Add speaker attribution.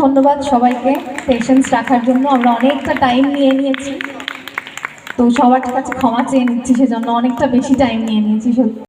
Speaker 1: ধন্যবাদ সবাইকে। পেশেন্স রাখার জন্য আমরা অনেকটা টাইম নিয়ে নিয়েছি। তো সবার কাছে ক্ষমা চেয়ে নিচ্ছি, সেজন্য অনেকটা বেশি টাইম নিয়ে নিয়েছি, সত্যি।